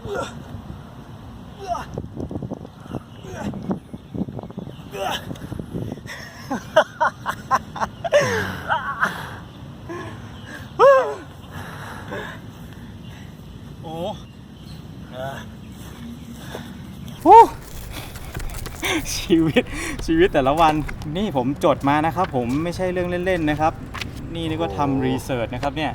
โอ้โหชีวิตชีวิตแต่ละวันนี่ผมจดมานะครับ ผมไม่ใช่เรื่องเล่นๆนะครับ นี่นี่ก็ทำรีเสิร์ชนะครับเนี่ย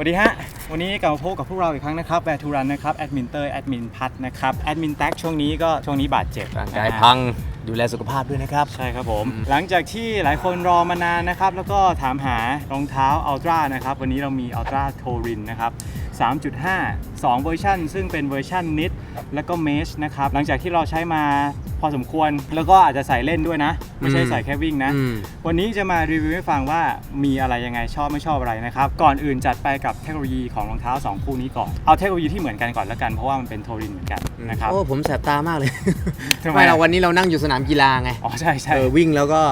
สวัสดีฮะ วันนี้กลับมาพบกับพวกเราอีกครั้งนะครับแวร์ทูรันนะครับ แอดมินเตอร์แอดมินพัทนะครับ แอดมินแท็กช่วงนี้ก็ช่วงนี้บาดเจ็บร่างกายนะฮะพังดูแลสุขภาพด้วยนะครับ ใช่ครับผม หลังจากที่หลายคนรอมานานนะครับ แล้วก็ถามหารองเท้า Ultra นะครับ วันนี้เรามี Ultra Tourin นะครับ 3.5 2 เวอร์ชันซึ่งเป็นเวอร์ชัน Knit แล้วก็ Mesh นะครับ หลังจากที่เราใช้มาพอสมควร แล้วก็อาจจะใส่เล่นด้วยนะ ไม่ใช่อืมใส่แค่วิ่งนะ อืม วันนี้จะมารีวิวให้ฟังว่ามีอะไรยังไงชอบไม่ชอบอะไรนะครับ ก่อนอื่นจัดไปกับเทคโนโลยีของรองเท้า 2 คู่นี้ก่อน เอาเทคโนโลยีที่เหมือนกันก่อนแล้วกันเพราะว่ามันเป็นโทรินเหมือนกันนะครับ โอ้ผมแสบตามากเลยทำไมไม่เราวันนี้เรานั่งอยู่สนามกีฬาไงอ๋อใช่ใช่ เออวิ่งแล้วก็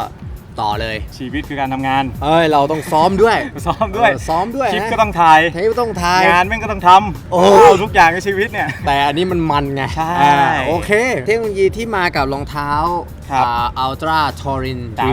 ต่อเลย ชีวิตคือการทำงาน เอ้ยเราต้องซ้อมด้วยซ้อมด้วย เออซ้อมด้วยคลิปนะก็ต้องถ่าย เทปต้องทาย งานแม่งก็ต้องทำโอ้เอาทุกอย่างในชีวิตเนี่ย แต่อันนี้มันมันไงใช่อ่าโอเค เทคโนโลยีที่มากับรองเท้าครับอัลตร้าทอริน3.5 3.5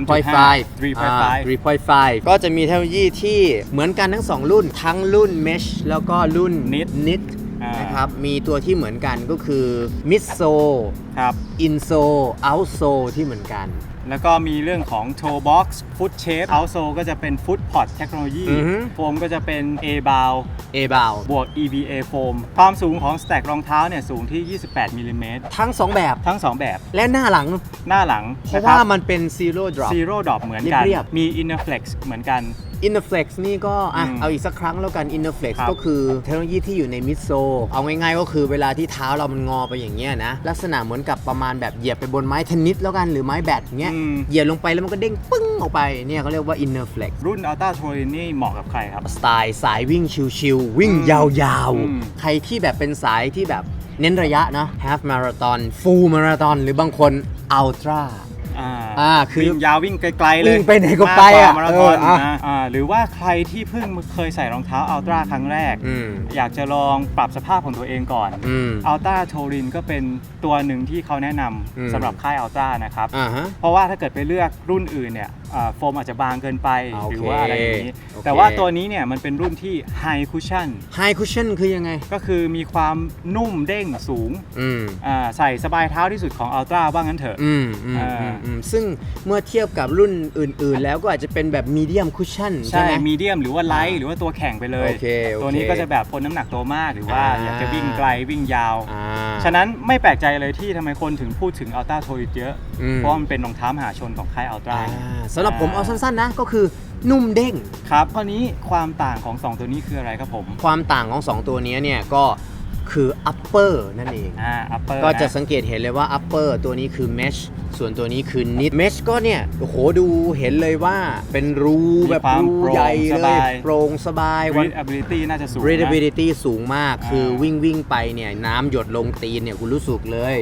3.5 ก็จะมีเทคโนโลยีที่เหมือนกันทั้ง 2 รุ่น ทั้งรุ่น Mesh แล้วก็รุ่น Knit Knit อ่าน นะครับ มีตัวที่เหมือนกันก็คือ Midsole ครับ Insole Outsole ที่เหมือนกัน แล้วก็มีเรื่องของ toe box foot shape outsole ก็จะเป็น foot pod เทคโนโลยีอือฮึ โฟมก็จะเป็น a bow A b o w บวก EVA โฟมความสูงของสแต็กรองเท้าเนี่ยสูงที่ 28มิลลิเมตรทั้ง 2 แบบทั้ง 2 แบบและหน้าหลัง หน้าหลังเพราะว่ามันเป็น Zero Drop zero drop เหมือนกัน เรียบมี inner flex เหมือนกัน Interflex นี่ก็อะอืมเอาอีกสักครั้งแล้วกัน Interflex ครับก็คือเทคโนโลยีที่อยู่ในมิดโซเอาง่ายๆก็คือเวลาที่เท้าเรามันงอไปอย่างเงี้ยนะ ลักษณะเหมือนกับประมาณแบบเหยียบไปบนไม้เทนนิสแล้วกันหรือไม้แบดอย่างเงี้ยอืม เหยียบลงไปแล้วมันก็เด้งปึ้งออกไปเนี่ยเขาเรียกว่า Interflex รุ่น Ultra Touring นี่เหมาะกับใครครับ สไตล์สายวิ่งชิวๆวิ่งอืมยาวอืมๆ ใครที่แบบเป็นสายที่แบบเน้นระยะนะ half marathon full marathon หรือบางคน ultra อ่าอ่าคือ วิ่งยาววิ่งไกลๆเลยวิ่งไปไหนก็ไปอะมากกว่ามาราธอนเอออะ นะอ่าหรือว่าใครที่เพิ่งเคยใส่รองเท้าอัลตร้าครั้งแรก อืมอยากจะลองปรับสภาพของตัวเองก่อนอืม อัลตร้าโทรินก็เป็นตัวหนึ่งที่เขาแนะนอืมำสำหรับค่ายอัลตร้านะครับ อ่าฮะ เพราะว่าถ้าเกิดไปเลือกรุ่นอื่นเนี่ย อ่าโฟมอาจจะบางเกินไปอ่าโอเคหรือว่าอะไรอย่างนี้ โอเค แต่ว่าตัวนี้เนี่ยมันเป็นรุ่นที่ไฮคุชชั่น high cushion คือยังไง ก็คือมีความนุ่มเด้งสูงอืม อ่าใส่สบายเท้าที่สุดของอัลตร้าว่างั้นเถอะ อืมอืมอ่าอืมอืมซึ่งเมื่อเทียบกับรุ่นอื่น ๆ แล้วก็อาจจะเป็นแบบมีเดียมคุชชั่นใช่ใช่ไหม มีเดียมหรือว่าไลท์อ่าหรือว่าตัวแข่งไปเลย โอเคโอเคตัวนี้ก็จะแบบคนน้ำหนักตัวมากหรือว่าอ่า อยากจะวิ่งไกลวิ่งยาว อ่า ฉะนั้นไม่แปลกใจเลยที่ทำไมคนถึงพูดถึงอัลต a าโทริเยอะ อืม เพราะว่ามันเป็นรองเท้ามหาชนของค่ายอัลตร้า อ่าสำหรับผมเอาสั้นๆนะก็คือนุ่มเด้ง ครับคราวนี้ความต่างของ 2 ตัวนี้คืออะไรครับผม ความต่างของ 2 ตัวนี้เนี่ยก็คือ upper นั่นเอง อ่า upper ก็จะนสังเกตเห็นเลยว่า upper ตัวนี้คือ mesh ส่วนตัวนี้คือ knit mesh ก็เนี่ยโอ้โหดูเห็นเลยว่าเป็นรูแบบมีความรูใหญ่โปร่งสเลบายยโปร่งสบายวัน readability น่าจะสูงนะ readability สูงมากอ่าคือวิ่งวิ่งไปเนี่ยน้ำหยดลงตีนเนี่ยคุณรู้สึกเลย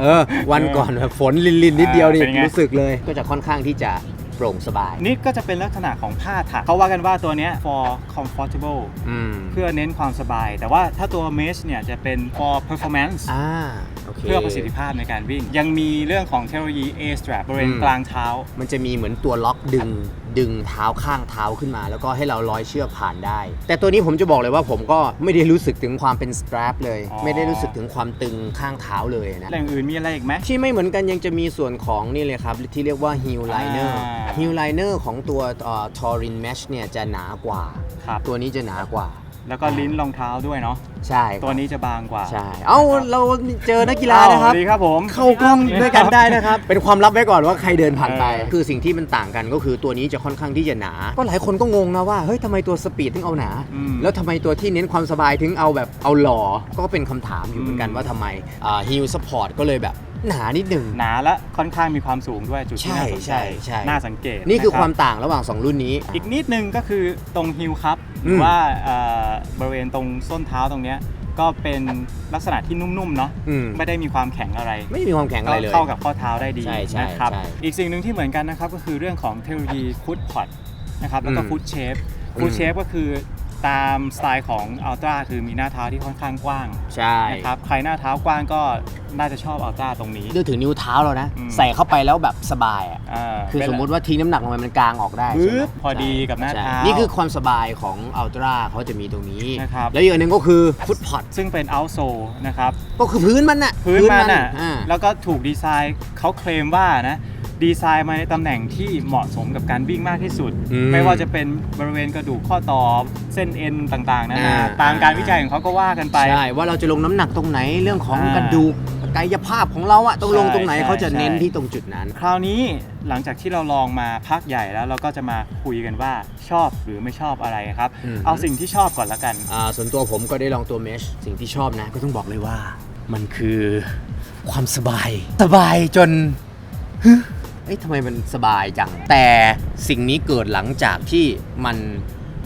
เออ วันก่อนแบบฝนลินลินๆนิดเดียวนี่เป็นไงรู้สึกเลย ก็จะค่อนข้างที่จะ โปร่งสบาย นี่ก็จะเป็นลักษณะของผ้าถักเขาว่ากันว่าตัวเนี้ย for comfortable อืมเพื่อเน้นความสบาย แต่ว่าถ้าตัว mesh เนี่ยจะเป็น for performance อ่าโอเค เพื่อประสิทธิภาพในการวิ่ง ยังมีเรื่องของเทคโนโลยี A strap บริเวณอืม กลางเท้า มันจะมีเหมือนตัวล็อกดึง ดึงเท้าข้างเท้าขึ้นมา แล้วก็ให้เราร้อยเชือกผ่านได้ แต่ตัวนี้ผมจะบอกเลยว่าผมก็ไม่ได้รู้สึกถึงความเป็นส t ตร p เลย อ๋อ ไม่ได้รู้สึกถึงความตึงข้างเท้าเลยนะ แหล่งอื่นมีอะไรอีกไหม ที่ไม่เหมือนกันยังจะมีส่วนของนี่เลยครับ ที่เรียกว่า heel liner อ่า heel liner ของตัวเอ่อ Torin Mesh เนี่ยจะหนากว่า ครับ ตัวนี้จะหนากว่า แล้วก็ลิ้นรองเท้าด้วยเนาะใช่ครับตัวนี้จะบางกว่า ใช่ เอ้าเราเจอนักกีฬานะครับ สวัสดีครับผม เข้ากล้องด้วยกันได้นะครับ เป็นความลับไว้ก่อนว่าใครเดินผ่านไป เออ คือสิ่งที่มันต่างกันก็คือตัวนี้จะค่อนข้างที่จะหนา ก็หลายคนก็งงนะว่า เฮ้ยทำไมตัวสปีดถึงเอาหนา อืม แล้วทำไมตัวที่เน้นความสบายถึงเอาแบบเอาหล่อ ก็เป็นคำถามอยู่เหมือนกันอืมว่าทำไมฮิลสปอร์ตก็เลยแบบหนานิดหนึ่ง หนาและค่อนข้างมีความสูงด้วยจุดที่น่าสนใช่ใจใช่ใช่ น่าสังเกตนี่คือะรับความต่างระหว่าง2รุ่นนี้ อีกนิดนึงก็คือตรงฮิลครับ หอืรือมว่าเอ่อบริเวณตรงส้นเท้าตรงเนี้ยก็เป็นลักษณะที่นุ่มๆเนาะอืม ไม่ได้มีความแข็งอะไรไม่มีความแข็งอะไรเลยเข้ากับข้อเท้าได้ดีใช่ใช่นะครับใช่อีกสิ่งหนึ่งที่เหมือนกันนะครับก็คือเรื่องของเทคโนโลยีฟุตพอดนะครับแล้วก็อืมฟุตเชฟฟุตอืมเชฟก็คือ ตามสไตล์ของอัลตร้าคือมีหน้าเท้าที่ค่อนข้างกว้างใช่นะครับใครหน้าเท้ากว้างก็น่าจะชอบอัลตร้าตรงนี้นึกถึงนิ้วเท้าเรานะ อืม ใส่เข้าไปแล้วแบบสบายอะอ่าคือสมมุติว่าทิ้งน้ำหนักลงไปมันกลางออกได้ใช่ไหมปึ๊บพอดีกับหน้าใช่เท้า นี่คือความสบายของอัลตร้าเขาจะมีตรงนี้ นะครับ แล้วอีกอันหนึ่งก็คือฟุตพอดซึ่งเป็น out s o นะครับ ก็คือพื้นมันน่ะพื้นมันอะอ่า แล้วก็ถูกดีไซน์เขาเคลมว่านะ ดีไซน์มาในตำแหน่งที่เหมาะสมกับการวิ่งมากที่สุด อืมไม่ว่าจะเป็นบริเวณกระดูกข้อต่อเส้นเอ็นต่างๆนะอ่า ตามการวิจัยของเขาก็ว่ากันไป ใช่ ว่าเราจะลงน้ำหนักตรงไหนเรื่องของอ่ากระดูกกายภาพของเราอะต้องลงตรงไหนใช่เขาจะใช่ เน้นที่ตรงจุดนั้น คราวนี้หลังจากที่เราลองมาพักใหญ่แล้วเราก็จะมาคุยกันว่าชอบหรือไม่ชอบอะไรครับ อืม เอาสิ่งที่ชอบก่อนละกัน อ่าส่วนตัวผมก็ได้ลองตัวเมชสิ่งที่ชอบนะ ก็ต้องบอกเลยว่า มันคือความสบาย สบายจนฮึเอ้ยทำไมมันสบายจัง แต่สิ่งนี้เกิดหลังจากที่มัน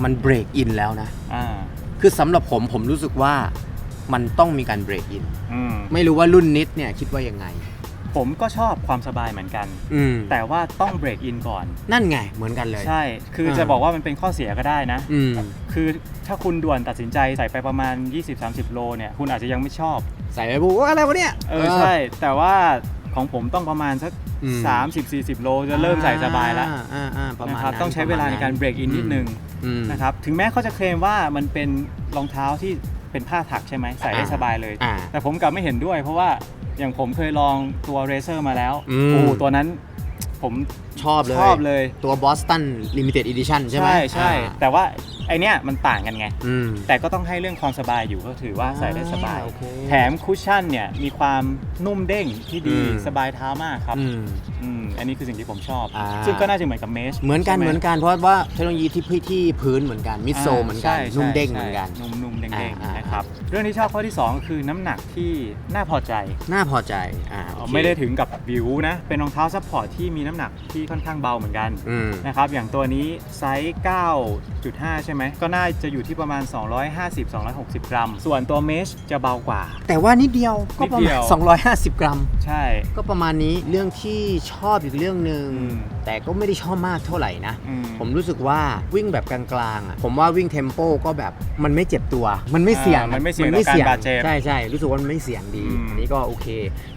มันเบรกอินแล้วนะ อ่าคือสำหรับผมผมรู้สึกว่ามันต้องมีการเบรกอิน อืมไม่รู้ว่ารุ่นนิดเนี่ยคิดว่ายังไง ผมก็ชอบความสบายเหมือนกัน อืมแต่ว่าต้องเบรกอินก่อน นั่นไงเหมือนกันเลย ใช่ คืออาจะบอกว่ามันเป็นข้อเสียก็ได้นะ อืม คือถ้าคุณด่วนตัดสินใจใส่ไปประมาณ 20-30 โลเนี่ย คุณอาจจะยังไม่ชอบ ใส่ไปปุ๊บว่าอะไรวะเนี่ยเออใช่ แต่ว่า ของผมต้องประมาณสัก อืม 30-40 โล จะเริ่มใส่สบายแล้วอ่อ่าอ่าประมาณนะครับนั้นต้องใช้เวลาในการเบรกอินนิดนึงอืม นะครับถึงแม้เขาจะเคลมว่ามันเป็นรองเท้าที่เป็นผ้าถักใช่ไหมใส่ได้อ่าสบายเลย อ่าแต่ผมกลับไม่เห็นด้วย เพราะว่าอย่างผมเคยลองตัวเรเซอร์มาแล้วอืม โอ้ตัวนั้นผมชอบเลย ชอบเลย ตัว Boston Limited Edition ใช่ไหมใช่ใช่ อ่า แต่ว่า ไอเนี้ยมันต่างกันไง อืม แต่ก็ต้องให้เรื่องความสบายอยู่ก็ถือว่าใส่ได้สบาย อ่าโอเคแถมคุชชั่นเนี่ยมีความนุ่มเด้งที่ดีอืม สบายเท้ามากครับอืม อืมอันนี้คือสิ่งที่ผมชอบ อ่า ซึ่งก็น่าจะเหมือนกับเมชเหมือนกันใช่ไเหมือนกันเพราะว่าเทคโนโลยีที่พื้นที่พื้นเหมือนกันมิดโซาเหมือนกันใช่นุ่มเด้งใช่เหมือนกันนุ่มนุ่มๆเด้งอ่าอ่าๆนะครับเรื่องที่ชอบข้อที่สองก็คือน้ำหนักที่น่าพอใจ น่าพอใจอ่าโอเคไม่ได้ถึงกับบิวนะ เป็นรองเท้าซัพพอร์ตที่มีน้ำหนักที่ค่อนข้างเบาเหมือนกันอืม นะครับ อย่างตัวนี้ไซส์ 9.5 ใช่ไหม ก็น่าจะอยู่ที่ประมาณ 250-260 กรัม ส่วนตัวเมชจะเบากว่า แต่ว่านิดเดียวก็ประนิดเดีมาณ ยว 250 กรัม ใช่ ก็ประมาณนี้เรื่องที่ชอบอีกเรื่องหนึ่งอืม แต่ก็ไม่ได้ชอบมากเท่าไหร่นะ อืม ผมรู้สึกว่าวิ่งแบบกลางๆอะผมว่าวิ่งเทมโปก็แบบมันไม่เจ็บตัว มันไม่เสี่ยงอ่ามันไม่เสี่ยงต่อการบาดเจ็บใช่ใช่รู้สึกว่ามันไม่เสี่ยงดีอืม อันนี้ก็โอเค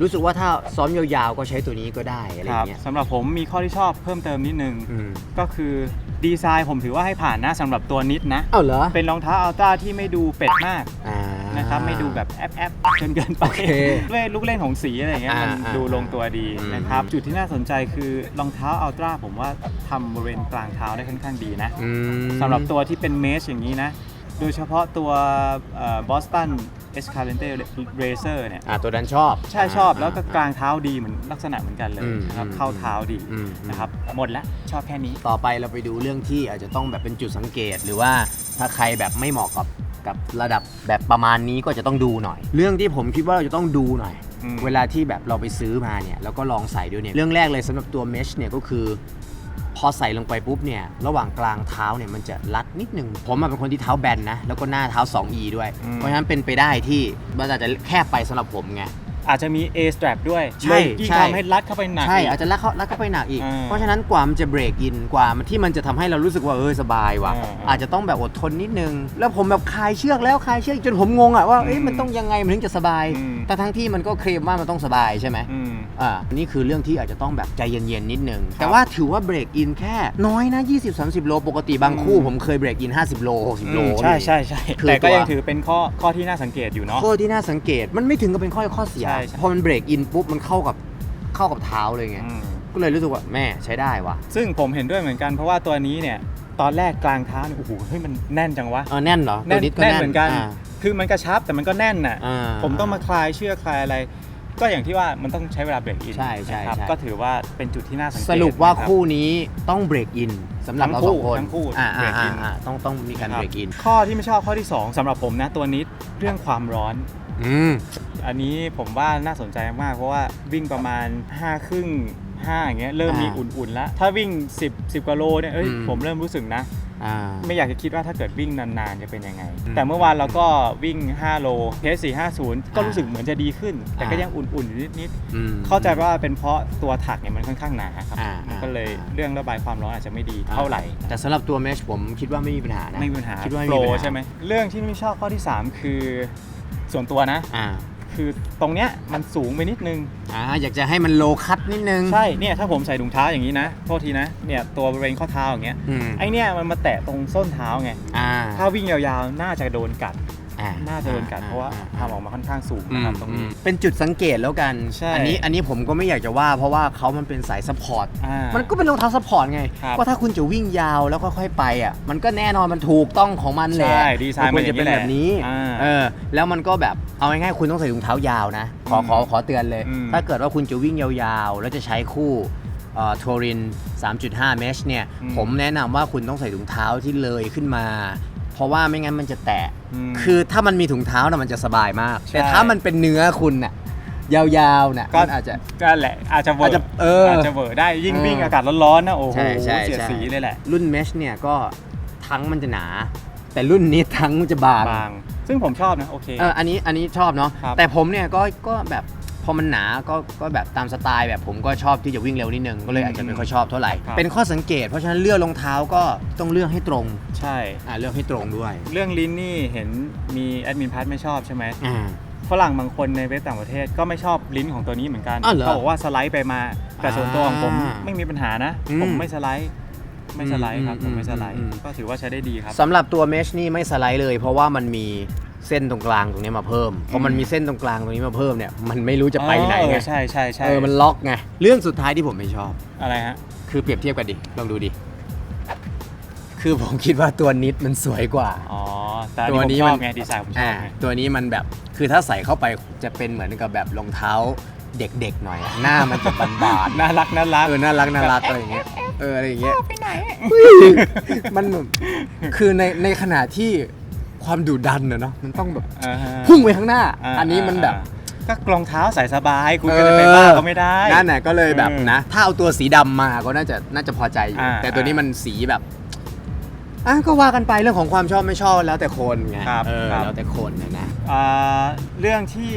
รู้สึกว่าถ้าซ้อมยาวๆก็ใช้ตัวนี้ก็ได้อะไรอคย่ารับงเงี้ยสำหรับผมมีข้อที่ชอบเพิ่มเติมนิดนึง อืม ก็คือดีไซน์ผมถือว่าให้ผ่านนะสำหรับตัวนิดนะ เอ้าเหรอเป็นรองเท้าอัลต้าที่ไม่ดูเป็ดมากอ่า นะครับไม่ดูแบบแอปแอปจนเกินไปโอเคด้วยลูกเล่นของสีอะไรอย่างเงี้ยอ่ามันอ่าดูลงตัวดีอืม นะครับ จุดที่น่าสนใจคือรองเท้าอัลตร้าผมว่าทำบริเวณกลางเท้าได้ค่อนข้างดีนะอืม สำหรับตัวที่เป็นเมชอย่างนี้นะ โดยเฉพาะตัวบอสตันเอสคาเลนเต้เรเซอร์เนี่ยอ่าตัวนั้นชอบใช่ชอบแล้วก็กลางเท้าดีเหมือนลักษณะเหมือนกันเลยอืมนะครับอืมเข้าเท้าดีอืมนะครับหมดแล้วชอบแค่นี้ต่อไปเราไปดูเรื่องที่อาจจะต้องแบบเป็นจุดสังเกต หรือว่าถ้าใครแบบไม่เหมาะกับกับระดับแบบประมาณนี้ก็จะต้องดูหน่อย เรื่องที่ผมคิดว่าเราจะต้องดูหน่อยอืมเวลาที่แบบเราไปซื้อมาเนี่ยแล้วก็ลองใส่ดูเนี่ยเรื่องแรกเลยสำหรับตัวเมชเนี่ยก็คือ พอใส่ลงไปปุ๊บเนี่ยระหว่างกลางเท้าเนี่ยมันจะรัดนิดนึง ผมอะเป็นคนที่เท้าแบนนะ แล้วก็หน้าเท้า 2E ด้วย อืม เพราะฉะนั้นเป็นไปได้ที่มันอาจจะแคบไปสำหรับผมไง อาจจะมี A strap ด้วยใช่เลยยิ่งใช่ ทำให้รัดเข้าไปหนักใช่อีกอาจจะลักเข้าลักเข้าไปหนักอีก อ่าเพราะฉะนั้นกว่ามันจะเบรกอินกว่ามันที่มันจะทำให้เรารู้สึกว่าเออสบายว่ะ อ่าอาจจะต้องแบบอดทนนิดนึง แล้วผมแบบคลายเชือกแล้วคลายเชือกจนผมงงอะว่าเอ๊ะอืมมันต้องยังไงมันถึงจะสบาย อืม แต่ทั้งที่มันก็เคลมว่ามันต้องสบายใช่ไหม อืม อ่า นี่คือเรื่องที่อาจจะต้องแบบใจเย็นๆนิดนึงครับแต่ว่าถือว่าเบรกอินแค่น้อยนะ 20-30 โล ปกติบางคู่ อืม ผมเคยเบรกอิน 50 โล 60 โลอืมก็ใช่มีใช่ใช่คือแต่ก็ตัว ยังถือเป็นข้อข้อที่น่าสังเกตอยู่เนาะ ข้อที่น่าสังเกตมันไม่ถึงกับเป็นข้อข้อเสีย ใช่ใช่ พอมันเบรกอินปุ๊บมันเข้ากับเข้ากับเท้าเลยไง อืมก็เลยรู้สึกว่าแม่ใช้ได้ว่ะซึ่งผมเห็นด้วยเหมือนกันเพราะว่าตัวนี้เนี่ย ตอนแรกกลางเท้าเนี่ยโอ้โหเฮ้ยมันแน่นจังวะเออแน่นเหรอแน่นตัวดก็แน่นเหมือนกันอ่าคือมันกระชับแต่มันก็แน่นน่ะ อ่า ผมต้องมาคลายเชือกคลายอะไร ก็อย่างที่ว่ามันต้องใช้เวลาเบรกอินใช่ใช่นะครับใช่ ก็ถือว่าเป็นจุดที่น่าสังเกตสรุปว่าะรับคู่นี้ต้องเบรกอินสำหรับทั้เรางคู่สองคนทั้งคู่อ่าเบรอ่ากอิอ่านอ่าต้องต้องมีการนะคเบรกอิน ข้อที่ไม่ชอบข้อที่ 2สำหรับผมนะตัวนี้เรื่องความร้อน อืม อันนี้ผมว่าน่าสนใจมากเพราะว่าวิ่งประมาณ5ครึ่ง5อย่างเงี้ยเริ่มมีอ่าอุ่นๆแล้ว ถ้าวิ่ง 10 10กว่าโลเนี่ยเอ้ยอืม ผมเริ่มรู้สึกนะ อ่า ไม่อยากจะคิดว่าถ้าเกิดวิ่งนานๆ จะเป็นยังไง อืมแต่เมื่อวานเราก็วิ่ง 5 โลเพส450 ก็อ่ารู้รู้สึกเหมือนจะดีขึ้น แต่ก็อ่ายั ยังอุ่นๆอยู่นิดอืม ๆ เข้าใจว่าเป็นเพราะตัวถักเนี่ยมันค่อนข้างหนาครับ อ่ามันก็เลยอ่า เรื่องระบายความร้อนอาจจะไม่ดีเท่าไหร่ แต่สำหรับตัวเมชผมคิดว่าไม่มีปัญหานะ ไม่มีปัญหาคิดว่าไม่โปรมีปัญหาใช่ไหมเรื่องที่ไม่ชอบข้อที่ 3 คือ ส่วนตัวนะ อ่าคือตรงเนี้ยมันสูงไปนิดนึง อ่าอยากจะให้มันโลคัตนิดนึงใช่เนี่ยถ้าผมใส่ถุงเท้าอย่างนี้นะโทษทีนะเนี่ยตัวบริเวณข้อเท้าอย่างเงี้ยอืมไอเนี่ยมันมาแตะตรงส้นเท้าไงอ่าถ้าวิ่งยาวๆน่าจะโดนกัด อ่น่าจะโดนกัดเพราะว่าทำออกมาค่อนข้างสูงนะครับตรงนี้เป็นจุดสังเกตแล้วกัน ใช่ อันี้อันนี้ผมก็ไม่อยากจะว่า เพราะว่าเขามันเป็นสายซัพพอร์ต อ่า มันก็เป็นรองเท้าซัพพอร์ตไงครับว่าถ้าคุณจะวิ่งยาวแล้วค่อยๆไปอะ มันก็แน่นอนมันถูกต้องของมันแหละใช่ดีไซน์มัควรจะเป็นแบบนี้ มันอย่างนี้แหละอ่าเออ แล้วมันก็แบบเอาง่ายๆคุณต้องใส่ถุงเท้ายาวนะ ขออืมขอขอเตือนเลย อืมถ้าเกิดว่าคุณจะวิ่งยาวๆ แล้วจะใช้คู่ทอริน 3.5 เมชเนี่ยผมแนะนำว่าคุณต้องใส่ถุงเท้าที่เลยขึ้นมาเพ ราะว่าไม่งั้นมันจะแตะมคือถ้ามันมีถุงเท้าน่ะมันจะสบายมาก ใช่ แต่ถ้ามันเป็นเนื้อคุณน่ะยาวๆน่ะก็มันอาจจะ ก็แหละอาจจะเวออาจร์จะเออออาจจะเวอร์ได้ยิ่งเออวิ่งอากาศร้อนๆนะโอ้โหใช่ใช่เสียดใช่ สีเลยแหละรุ่นเมชเนี่ยก็ทั้งมันจะหนา แต่รุ่นนี้ทั้งมันจะบาง บาง ซึ่งผมชอบนะโอเค เอออันนี้อันนี้ชอบเนาะครับแต่ผมเนี่ยก็ก็แบบพ อมันหนาก็ก็แบบตามสไตล์แบบผมก็ชอบที่จะวิ่งเร็วนิดนึงก็เลยอาจจะไม่ค่อยชอบเท่าไหร่ครับ เป็นข้อสังเกต เพราะฉะนั้นเลือกรองเท้าก็ต้องเลือกให้ตรงใช่ อ่าเลือกให้ตรงด้วยเรื่องลิ้นนี่เห็นมีแอดมินพัทไม่ชอบใช่ไหมอ่า ฝรั่งบางคนในเว็บต่างประเทศก็ไม่ชอบลิ้นของตัวนี้เหมือนกันอ้าวเหรอเขาบอกว่าสไลด์ไปมา แต่ส่วนตัวของผมอ่าไม่มีปัญหานะ อืมผมไม่สไลด์ ไม่สไลด์ครับ อืมผมไม่สไลด์อืม ก็ถือว่าใช้ได้ดีครับ สำหรับตัวเมชนี่ไม่สไลด์เลย เพราะว่ามันมี เส้นตรงกลางตรงนี้มาเพิ่มพอมันมีเส้นตรงกลางตรงนี้มาเพิ่มเนี่ยมันไม่รู้จะไปไหนเอไงอใช่ใช่ใช่เออมันล็อกไงเรื่องสุดท้ายที่ผมไม่ชอบอะไรฮะคือเปรียบเทียบกันดิลองดูดิคือผมคิดว่าตัวนิดมันสวยกว่าอ๋อแต่อันตัวนี้นี้ผมชมัอนบไงดีไซน์ผมชออ่าบไงตัวนี้มันแบบคือถ้าใส่เข้าไปจะเป็นเหมือนกับแบบรองเท้าเด็กๆหน่อยอะหน้ามันจะบานๆน่ารักน่ารักเออน่ารักน่ารักอะไรอย่างเงี้ยเอออะไรอย่างเงี้ยไปไหนมันแบบคือในในขณะที่ ความดุดันเนอะเนาะมันต้องแบบอ่าฮะพุ่งไปข้างหน้าาอันนี้มันแบบก็รองเท้าใส่สบาย คุณก็จะไปบ้าก็ไม่ได้ นั่นน่ะก็เลยแบบเออนะ ถ้าเอาตัวสีดำมาก็น่าจะน่าจะพอใจอยู่อ่าแต่ตัวนี้มันสีแบบอะก็ว่ากันไปเรื่องของความชอบไม่ชอบแล้วแต่คนไงครับเออครับ แล้วแต่คนนะนะ อ่าเรื่องที่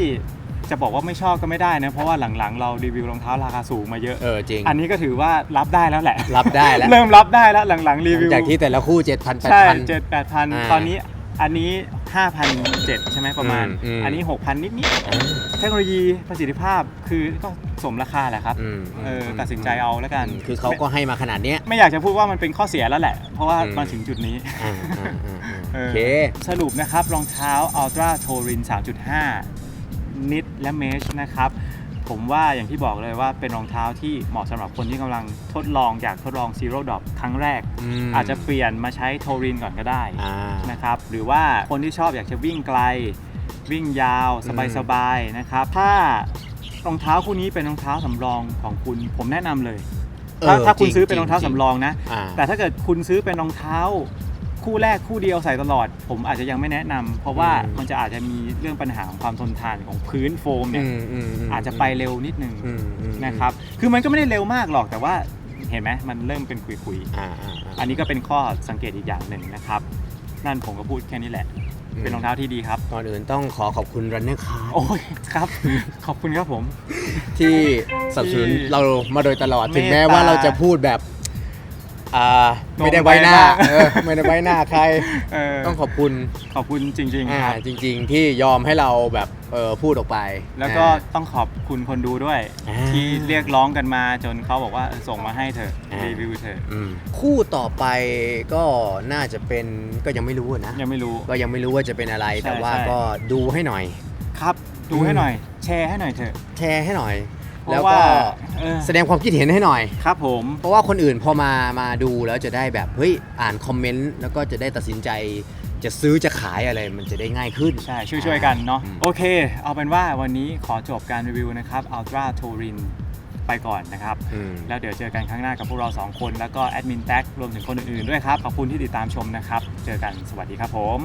จะบอกว่าไม่ชอบก็ไม่ได้นะ เพราะว่าหลังๆ เรารีวิวรองเท้าราคาสูงมาเยอะ เออจริง อันนี้ก็ถือว่ารับได้แล้วแหละ รับได้แล้ว เริ่มรับได้แล้วหลังๆรีหลัวิงวจากที่แต่ละคู่7,000 ใช่8,000 เจ็ดแปดพันอ่า ตอนนี้ อันนี้ห้าพันเจ็ดใช่ไหมประมาณ อืมอืม อันนี้หกพันนิดๆเทคโนโลยีประสิทธิภาพคือก็สมราคาแหละครับอืมเออตัดสินใจเอาแล้วกันคือเขาก็ให้มาขนาดเนี้ยไม่อยากจะพูดว่ามันเป็นข้อเสียแล้วแหละ เพราะว่าอืมมาถึงจุดนี้ อ่าอ่าอ่าอ่าเอโออเค สรุปนะครับ รองเท้า Ultra Tourin 3.5 นิดและเมชนะครับ ผมว่าอย่างที่บอกเลยว่าเป็นรองเท้าที่เหมาะสำหรับคนที่กำลังทดลองอยากทดลอง Zero Drop ครั้งแรก มอาจจะเปลี่ยนมาใช้ Tourin ก่อนก็ได้อ่า นะครับหรือว่าคนที่ชอบอยากจะวิ่งไกล วิ่งยาวสบายๆนะครับ ถ้ารองเท้าคู่นี้เป็นรองเท้าสำรองของคุณผมแนะนำเลย ถ้าเออถ้าคุณจริงซื้อเป็นรองเท้าจริงสำรองนะ อ่า แต่ถ้าเกิดคุณซื้อเป็นรองเท้า คู่แรกคู่เดียวใส่ตลอด ผมอาจจะยังไม่แนะนำเพราะว่าอืม มันจะอาจจะมีเรื่องปัญหาของความทนทานของพื้นโฟมเนี่ยมมมอาจจะไปเร็วนิดนึงอืมอืมนะครับ คือมันก็ไม่ได้เร็วมากหรอกแต่ว่าเห็นไหมมันเริ่มเป็นคุยอ่าอ่าาๆอันนี้ก็เป็นข้อสังเกตอีกอย่างหนึ่งนะครับ นั่นผมก็พูดแค่นี้แหละ เป็นรองเท้าที่ดีครับ ก่อนอื่นต้องขอขอบคุณ Runner Card โอ้ยครับ ขอบคุณครับผม ที่สนับสนุนที่เรามาโดยตลอด ถึงแม้เมตตาว่าเราจะพูดแบบ อ่าไม่ได้ไว้หน้าตรงไปบ้างเออไม่ได้ไว้หน้าใครเออต้องขอบคุณขอบคุณจริงอ่าๆครับจริง ๆ ที่ยอมให้เราแบบเออพูดออกไป แล้วก็อ่าต้องขอบคุณคนดูด้วย อ่าที่เรียกร้องกันมาจนเขาบอกว่าเออส่งมาให้เธอะอ่ารีวิวเธอะอืมคู่ต่อไปก็น่าจะเป็นก็ยังไม่รู้อะนะ ยังไม่รู้ ก็ยังไม่รู้ว่าจะเป็นอะไรใช่แต่ว่าใช่ ก็ดูให้หน่อย ครับ ดูอืมให้หน่อย แชร์ให้หน่อยเถอะ แชร์ให้หน่อย เพแล้วราะว่าก็เออแสดงความคิดเห็นให้หน่อย ครับผม เพราะว่าคนอื่นพอมามาดูแล้วจะได้แบบเฮ้ยอ่านคอมเมนต์แล้วก็จะได้ตัดสินใจ จะซื้อจะขายอะไรมันจะได้ง่ายขึ้น ใช่ช่วยช่วยๆกันเนาะอืม โอเค เอาเป็นว่าวันนี้ขอจบการรีวิวนะครับ Ultra Tourin ไปก่อนนะครับ อืม แล้วเดี๋ยวเจอกันครั้งหน้ากับพวกเรา 2 คน แล้วก็แอดมินแท็กรวมถึงคนอื่นๆด้วยครับ ขอบคุณที่ติดตามชมนะครับ เจอกันสวัสดีครับผม